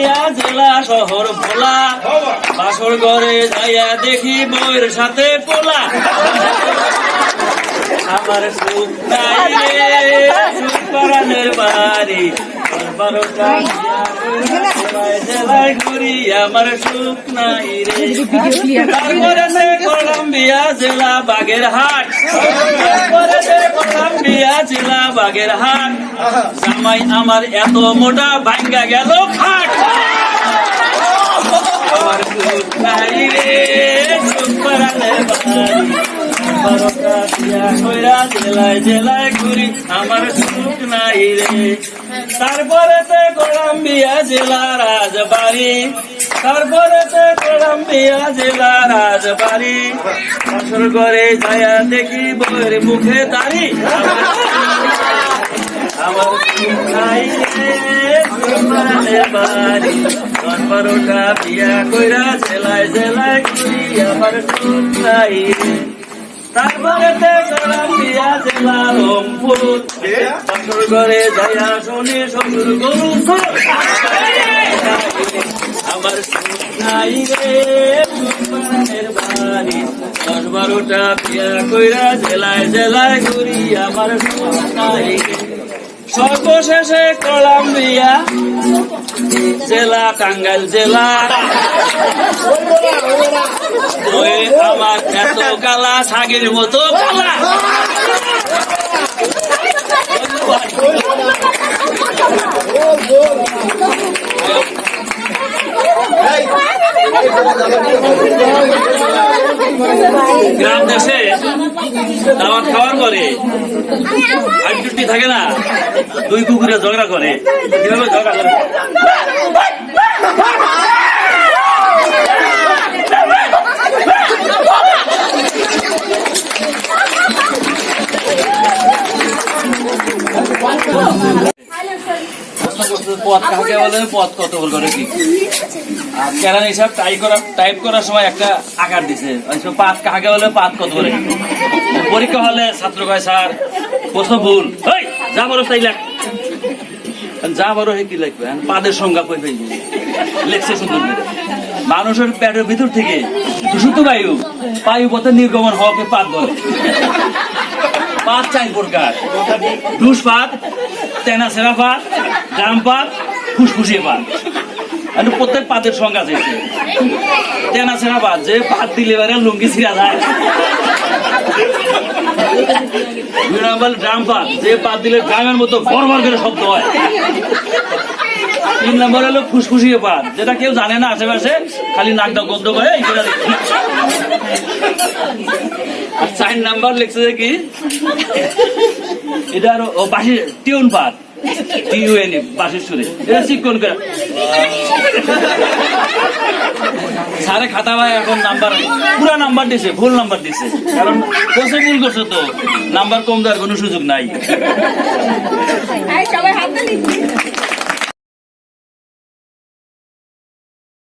বিয়া জেলা শহর ভোলা। বাসর ঘরে যাইয়া দেখি বউয়ের সাথে পোলা। আমার সুখ নাই রে সুখ পরাণের বাড়ি। আমার সুখ নাই রে। কলম্বিয়া জেলা বাগের হাট তারপরে সে কলম্বিয়া জেলা বাগের হাট জামাই আমার এত মোটা ভাঙ্গা গেল খাট তারপরে কলম্বিয়া জেলা রাজবাড়ি তারপরে তে কলম্বিয়া জেলা রাজবাড়ি আসর করে যায়া দেখি বইয়ের মুখে দাঁড়ি আমার বাড়ি। বারোটা বিয়া কইরা জেলায় জেলায় ঘুরি আমার সুখ নাই রে। তারপরে কলম্বিয়া জেলা রংপুর বছর ঘরে যাইয়া শুনি শ্বশুর গরু। আমার নাই দশ বারোটা বিয়া কইরা জেলায় জেলায় ঘুরি আমার নাই সর্বশেষে কলম্বিয়া জেলা। টাঙ্গাইল জেলা আমার এত কালা ছাগের মতো কালা গ্রাম দেশে দাওয়াত খাওয়ার পরে আইডুটি থাকে না, দুই কুকুরে ঝগড়া করে। কীভাবে ঝগড়া করে? পথ কাকে বলে? পথ কত বল করে কি আর কেরান হিসাব করা টাইপ করার সময় একটা আকার দিছে। ওই সময় পাত কাকে বলে পাত কত পরীক্ষা হলে ছাত্র কয় স্যার প্রশ্ন ভুল। ওই যা বলো তাই লেখ। যা হে কি এখন পাদের সংজ্ঞা কই ফেলবি লেখছে সুন্দর মানুষের পেটের ভিতর থেকে দূষিত বায়ু বায়ু পথে নির্গমন হওয়াকে পাত বলে। পাত চাই প্রকার। দুষ পাত তেনা সেরা পাত ড্রাম পাত, ফুসফুসিয়ে পাত। প্রত্যেক পাতের সংজ্ঞা চাইছে তেনা সেরা পাত? যে পাত দিলে এবারে লুঙ্গি ছিঁড়া যায়। দুই নম্বর যে পাত দিলে ড্রামের মতো ফরমার করে শব্দ হয়। তিন নম্বর হলো ফুসফুসিয়ে পাত, যেটা কেউ জানে না আশেপাশে, খালি নাকটা গন্ধ করে আর চার নাম্বার লিখছে যে কি? এটা আরও বাসি টিউন পাত। টিউএন বাসের সুরে এটা চিকন করে। সারে খাতা ভাই, এখন নাম্বার পুরা নাম্বার দিছে ভুল নাম্বার দিছে। কারণ কোসে ভুল করছে তো। নাম্বার কম দেওয়ার কোনো সুযোগ নাই। সবাই হাত